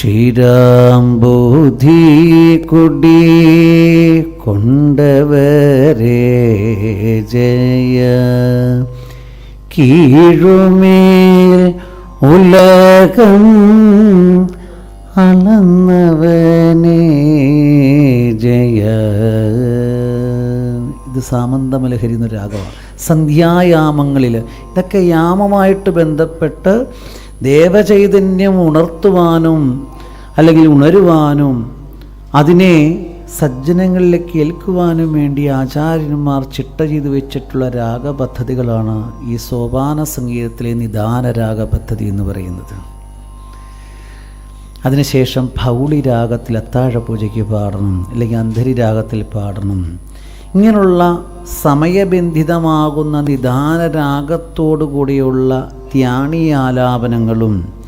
ക്ഷീരാംബോധി കുടി കൊണ്ടവരെ ജയ. കീഴുമേൽ ഉലകം അളന്നവനേ ജയ. ഇത് സാമന്തമലഹരി എന്ന രാഗമാണ്. സന്ധ്യായാമങ്ങളിൽ ഇതൊക്കെ യാമമായിട്ട് ബന്ധപ്പെട്ട് ദേവചൈതന്യം ഉണർത്തുവാനും അല്ലെങ്കിൽ ഉണരുവാനും അതിനെ സജ്ജനങ്ങളിലേക്ക് ഏൽക്കുവാനും വേണ്ടി ആചാര്യന്മാർ ചിട്ട ചെയ്ത് വെച്ചിട്ടുള്ള രാഗപദ്ധതികളാണ് ഈ സോപാന സംഗീതത്തിലെ നിദാന രാഗപദ്ധതി എന്ന് പറയുന്നത്. അതിനുശേഷം ഭൗളി രാഗത്തിൽ അത്താഴ പൂജയ്ക്ക് പാടണം അല്ലെങ്കിൽ അന്ധരി രാഗത്തിൽ പാടണം. ഇങ്ങനെയുള്ള സമയബന്ധിതമാകുന്ന നിദാന രാഗത്തോടു കൂടിയുള്ള ധ്യാനീയാലാപനങ്ങളും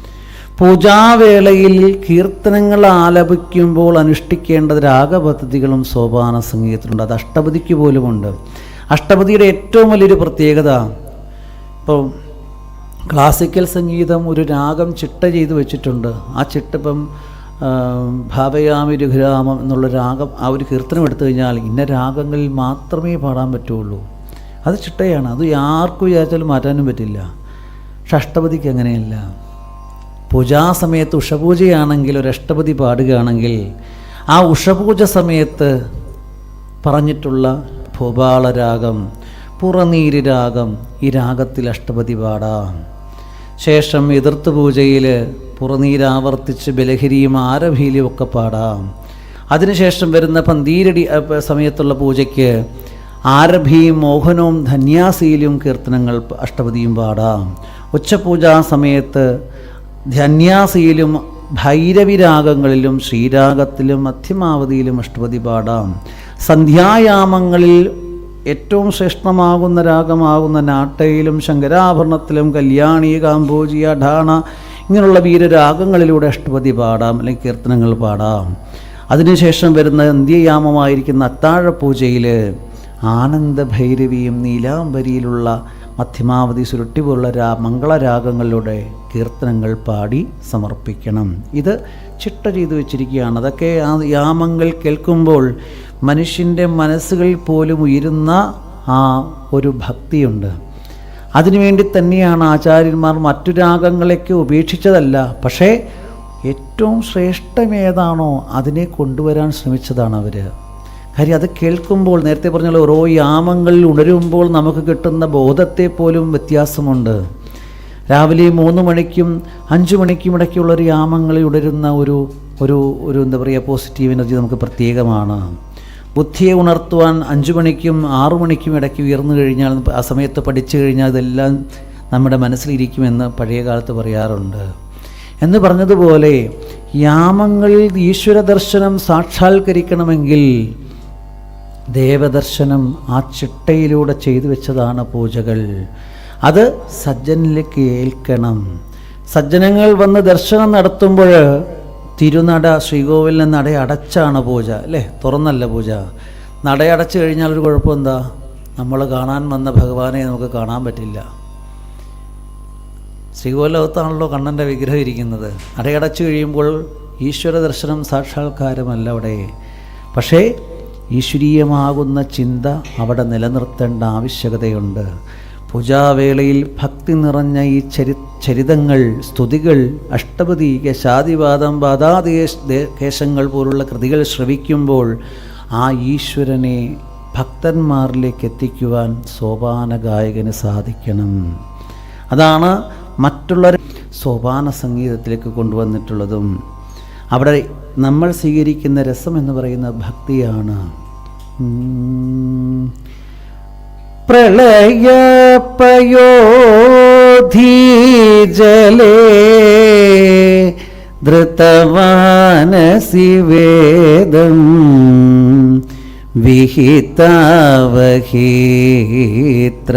പൂജാവേളയിൽ കീർത്തനങ്ങൾ ആലപിക്കുമ്പോൾ അനുഷ്ഠിക്കേണ്ട രാഗപദ്ധതികളും സോപാന സംഗീതത്തിലുണ്ട്. അത് അഷ്ടപതിക്ക് പോലുമുണ്ട് അഷ്ടപതിയുടെ ഏറ്റവും വലിയൊരു പ്രത്യേകത ഇപ്പോൾ ക്ലാസിക്കൽ സംഗീതം ഒരു രാഗം ചിട്ട ചെയ്ത് വെച്ചിട്ടുണ്ട്. ആ ചിട്ട ഇപ്പം ഭാവയാമി രഘുരാമം എന്നുള്ള രാഗം ആ ഒരു കീർത്തനം എടുത്തു കഴിഞ്ഞാൽ ഇന്ന രാഗങ്ങളിൽ മാത്രമേ പാടാൻ പറ്റുള്ളൂ. അത് ചിട്ടയാണ്. അത് ആർക്കും വിചാരിച്ചാലും മാറ്റാനും പറ്റില്ല. പക്ഷെ അഷ്ടപതിക്ക് അങ്ങനെയല്ല. പൂജാസമയത്ത് ഉഷപൂജയാണെങ്കിൽ ഒരു അഷ്ടപതി പാടുകയാണെങ്കിൽ ആ ഉഷപൂജ സമയത്ത് പറഞ്ഞിട്ടുള്ള ഭൂപാളരാഗം പുറനീര് രാഗം ഈ രാഗത്തിൽ അഷ്ടപതി പാടാം. ശേഷം എതിർത്ത് പൂജയിൽ പുറനീരാവർത്തിച്ച് ബലഹരിയും ആരഭീലിയും ഒക്കെ പാടാം. അതിനുശേഷം വരുന്ന പന്തീരടി സമയത്തുള്ള പൂജയ്ക്ക് ആരഭിയും മോഹനവും ധന്യാസിയിലും കീർത്തനങ്ങൾ അഷ്ടപതിയും പാടാം. ഉച്ചപൂജാ സമയത്ത് ധന്യാസിയിലും ഭൈരവിരാഗങ്ങളിലും ശ്രീരാഗത്തിലും മധ്യമാവതിയിലും അഷ്ടപതി പാടാം. സന്ധ്യായാമങ്ങളിൽ ഏറ്റവും ശ്രേഷ്ഠമാകുന്ന രാഗമാകുന്ന നാട്ടയിലും ശങ്കരാഭരണത്തിലും കല്യാണി കാമ്പോജി അഠാണ ഇങ്ങനെയുള്ള വീരരാഗങ്ങളിലൂടെ അഷ്ടപതി പാടാം അല്ലെങ്കിൽ കീർത്തനങ്ങൾ പാടാം. അതിനുശേഷം വരുന്ന അന്ത്യയാമമായിരിക്കുന്ന അത്താഴപൂജയിൽ ആനന്ദഭൈരവിയും നീലാംബരിയിലുള്ള മധ്യമാവധി സുരുട്ടി പോലുള്ള രാ മംഗളരാഗങ്ങളിലൂടെ കീർത്തനങ്ങൾ പാടി സമർപ്പിക്കണം. ഇത് ചിട്ട ചെയ്തു വെച്ചിരിക്കുകയാണ്. അതൊക്കെ ആ യാമങ്ങൾ കേൾക്കുമ്പോൾ മനുഷ്യന്റെ മനസ്സുകളിൽ പോലും ഉയരുന്ന ആ ഒരു ഭക്തിയുണ്ട്. അതിനുവേണ്ടി തന്നെയാണ് ആചാര്യന്മാർ മറ്റു രാഗങ്ങളെയൊക്കെ ഉപേക്ഷിച്ചതല്ല. പക്ഷേ ഏറ്റവും ശ്രേഷ്ഠമേതാണോ അതിനെ കൊണ്ടുവരാൻ ശ്രമിച്ചതാണ് അവർ കാര്യം അത് കേൾക്കുമ്പോൾ നേരത്തെ പറഞ്ഞ ഓരോ യാമങ്ങളിൽ ഉണരുമ്പോൾ നമുക്ക് കിട്ടുന്ന ബോധത്തെ പോലും വ്യത്യാസമുണ്ട്. രാവിലെ മൂന്ന് മണിക്കും അഞ്ച് മണിക്കും ഇടയ്ക്കുള്ള ഒരു യാമങ്ങളിൽ ഉണരുന്ന ഒരു ഒരു ഒരു എന്താ പറയുക പോസിറ്റീവ് എനർജി നമുക്ക് പ്രത്യേകമാണ്. ബുദ്ധിയെ ഉണർത്തുവാൻ അഞ്ചു മണിക്കും ആറു മണിക്കും ഇടയ്ക്ക് ഉയർന്നു കഴിഞ്ഞാൽ ആ സമയത്ത് പഠിച്ചു കഴിഞ്ഞാൽ ഇതെല്ലാം നമ്മുടെ മനസ്സിലിരിക്കുമെന്ന് പഴയ കാലത്ത് പറയാറുണ്ട്. എന്ന് പറഞ്ഞതുപോലെ യാമങ്ങളിൽ ഈശ്വര ദർശനം സാക്ഷാത്കരിക്കണമെങ്കിൽ ദേവദർശനം ആ ചിട്ടയിലൂടെ ചെയ്തു വെച്ചതാണ് പൂജകൾ. അത് സജ്ജനിലേക്ക് ഏൽക്കണം. സജ്ജനങ്ങൾ വന്ന് ദർശനം നടത്തുമ്പോൾ തിരുനട ശ്രീകോവിലിന് നട അടച്ചാണ് പൂജ അല്ലേ? തുറന്നല്ല പൂജ. നടയടച്ചു കഴിഞ്ഞാൽ ഒരു കുഴപ്പം എന്താ? നമ്മൾ കാണാൻ വന്ന ഭഗവാനെ നമുക്ക് കാണാൻ പറ്റില്ല. ശ്രീകോലകത്താണല്ലോ കണ്ണന്റെ വിഗ്രഹം ഇരിക്കുന്നത്. നടയടച്ചു കഴിയുമ്പോൾ ഈശ്വര ദർശനം സാക്ഷാത്കാരമല്ല അവിടെ. പക്ഷേ ഈശ്വരീയമാകുന്ന ചിന്ത അവിടെ നിലനിർത്തേണ്ട ആവശ്യകതയുണ്ട്. പൂജാവേളയിൽ ഭക്തി നിറഞ്ഞ ഈ ചരി ചരിതങ്ങൾ സ്തുതികൾ അഷ്ടപതി കേശാദിവാദം ബാധാദേശ കേശങ്ങൾ പോലുള്ള കൃതികൾ ശ്രവിക്കുമ്പോൾ ആ ഈശ്വരനെ ഭക്തന്മാരിലേക്ക് എത്തിക്കുവാൻ സോപാന ഗായകന് സാധിക്കണം. അതാണ് മറ്റുള്ള സോപാന സംഗീതത്തിലേക്ക് കൊണ്ടുവന്നിട്ടുള്ളതും. അവിടെ നമ്മൾ സ്വീകരിക്കുന്ന രസം എന്ന് പറയുന്ന ഭക്തിയാണ്. പ്രളയപയോധീജലേ ധൃതവാനസി വേദം വിഹിതാവഹീത്ര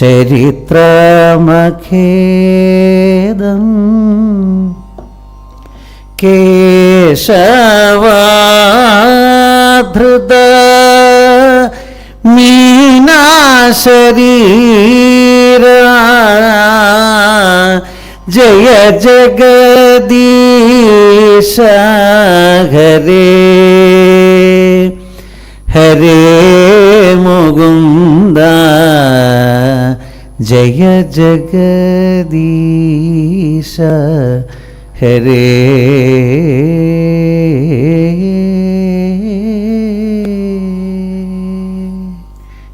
ചരിത്രമഖേദം. കേശവാധൃത മീനാശരീര ജയ ജഗദീശ ഹരേ ഹരേ മുകുന്ദ. ജയ ജഗദീശ ഹരേ.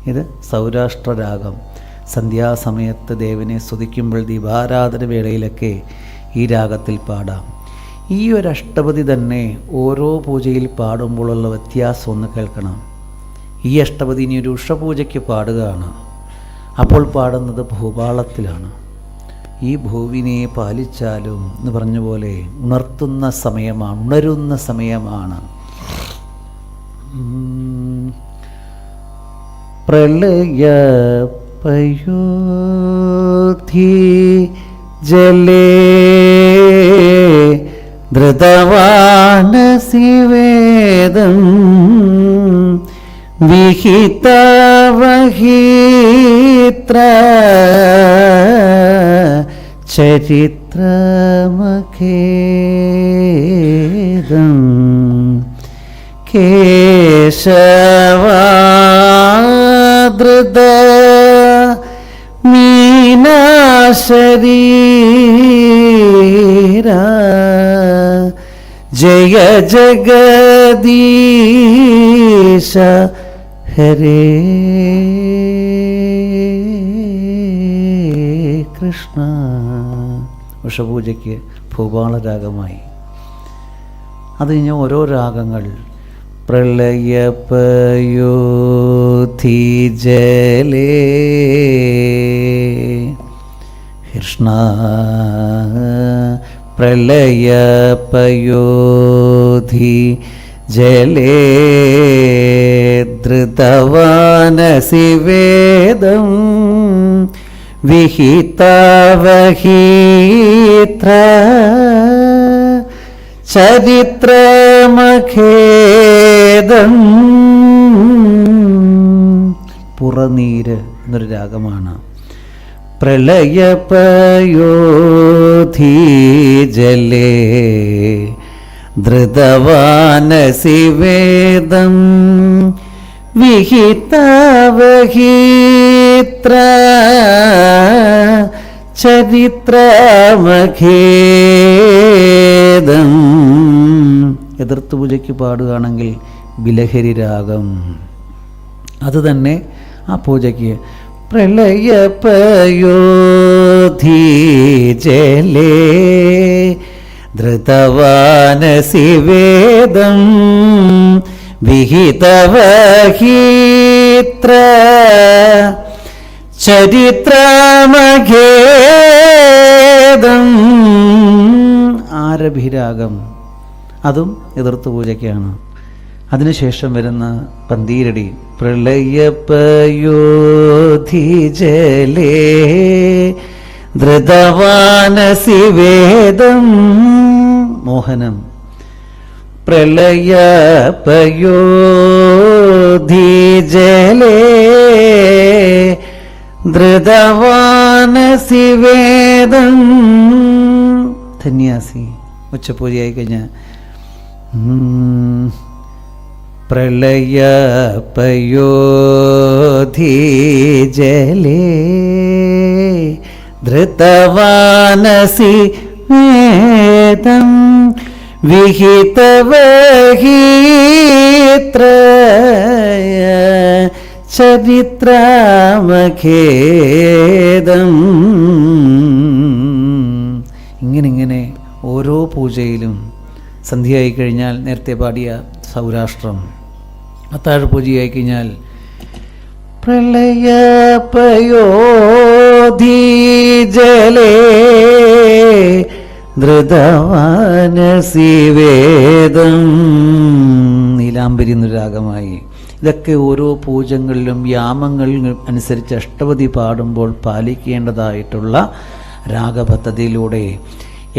ഇത് സൗരാഷ്ട്ര രാഗം സന്ധ്യാസമയത്ത് ദേവനെ സ്തുതിക്കുമ്പോൾ ദീപാരാധന വേളയിലൊക്കെ ഈ രാഗത്തിൽ പാടാം. ഈ ഒരു അഷ്ടപതി തന്നെ ഓരോ പൂജയിൽ പാടുമ്പോഴുള്ള വ്യത്യാസം ഒന്ന് കേൾക്കണം. ഈ അഷ്ടപതി ഇനി ഒരു ഉഷപൂജയ്ക്ക് പാടുകയാണ്. അപ്പോൾ പാടുന്നത് ഭൂപാളത്തിലാണ് ഈ ഭൂവിനെ പാലിച്ചാലും എന്ന് പറഞ്ഞ പോലെ ഉണർത്തുന്ന സമയമാണ് ഉണരുന്ന സമയമാണ്. പ്രളയ പയോധി ജലേ ധൃതവാനസിവേദം വിഹിതവഹീത്ര ചരിത്രമഖേദം കേശവാദൃത മീനാശരീര ജയ ജഗദീശ ഹരേ കൃഷ്ണ. ഉഷപൂജയ്ക്ക് ഭൂപാളരാഗമായി. അത് കഴിഞ്ഞ ഓരോ രാഗങ്ങൾ. പ്രളയപയോധി ജലേ. കൃഷ്ണ പ്രളയപയോധി ജലേ. ധൃതവാനസി വേദം വിഹിതവഹീത്ര ചരിത്രമഖേദം. പുറനീര് എന്നൊരു രാഗമാണ്. പ്രളയപയോധീജലേ ധൃതവാനസി വേദം വിഹിതവഹീത്ര ചരിത്രമഖേദം. എതിർത്ത് പൂജയ്ക്ക് പാടുകയാണെങ്കിൽ ബിലഹരി രാഗം അതുതന്നെ ആ പൂജയ്ക്ക്. പ്രളയപയോധി ജലേ ധൃതവാനസി വേദം വിഹിതവഹീത്ര ചരിത്രമഖേദം. ആരഭിരാഗം. അതും എതിർത്ത് പൂജയ്ക്കാണ്. അതിനുശേഷം വരുന്ന പന്തീരടി. പ്രളയപയോധി ജലേ ധൃതവാനസി വേദം മോഹനം. പ്രളയപയോധി ജലേ ധൃതവാനസി വേദം ധന്യാസി ഉച്ചപൂജയായി കഴിഞ്ഞാൽ പ്രളയപയോധി ജലേ ധൃതവാനസി വേദം വിഹിതവഹീത്ര ചരിത്രമഖേദം ഇങ്ങനെ ഇങ്ങനെ ഓരോ പൂജയിലും സന്ധ്യയായി കഴിഞ്ഞാൽ നേരത്തെ പാടിയ സൗരാഷ്ട്രം അത്താഴ പൂജയായി കഴിഞ്ഞാൽ പ്രളയപയോധി ജലേ ധൃതവാനസി വേദം നീലാംബരി എന്നൊരു രാഗമായി ഇതൊക്കെ ഓരോ പൂജകളിലും യാമങ്ങളിലും അനുസരിച്ച് അഷ്ടപതി പാടുമ്പോൾ പാലിക്കേണ്ടതായിട്ടുള്ള രാഗപദ്ധതിയിലൂടെ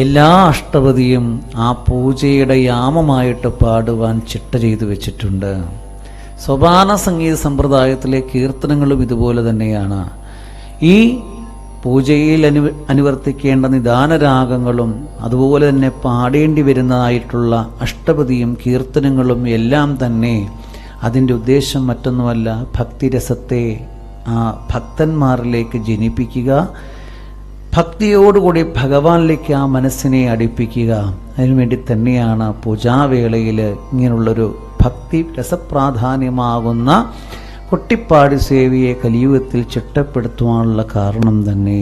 എല്ലാ അഷ്ടപതിയും ആ പൂജയുടെ യാമമായിട്ട് പാടുവാൻ ചിട്ട ചെയ്തു വെച്ചിട്ടുണ്ട്. സോപാന സംഗീത സമ്പ്രദായത്തിലെ കീർത്തനങ്ങളും ഇതുപോലെ തന്നെയാണ്. ഈ പൂജയിൽ അനു അനുവർത്തിക്കേണ്ട നിദാനരാഗങ്ങളും അതുപോലെ തന്നെ പാടേണ്ടി വരുന്നതായിട്ടുള്ള അഷ്ടപതിയും കീർത്തനങ്ങളും എല്ലാം തന്നെ അതിന്റെ ഉദ്ദേശം മറ്റൊന്നുമല്ല ഭക്തിരസത്തെ ആ ഭക്തന്മാരിലേക്ക് ജനിപ്പിക്കുക ഭക്തിയോടുകൂടി ഭഗവാനിലേക്ക് ആ മനസ്സിനെ അടുപ്പിക്കുക. അതിനുവേണ്ടി തന്നെയാണ് പൂജാവേളയിൽ ഇങ്ങനെയുള്ളൊരു ഭക്തി രസപ്രാധാന്യമാകുന്ന കൊട്ടിപ്പാടി സേവയെ കലിയുഗത്തിൽ ചിട്ടപ്പെടുത്തുവാനുള്ള കാരണം തന്നെ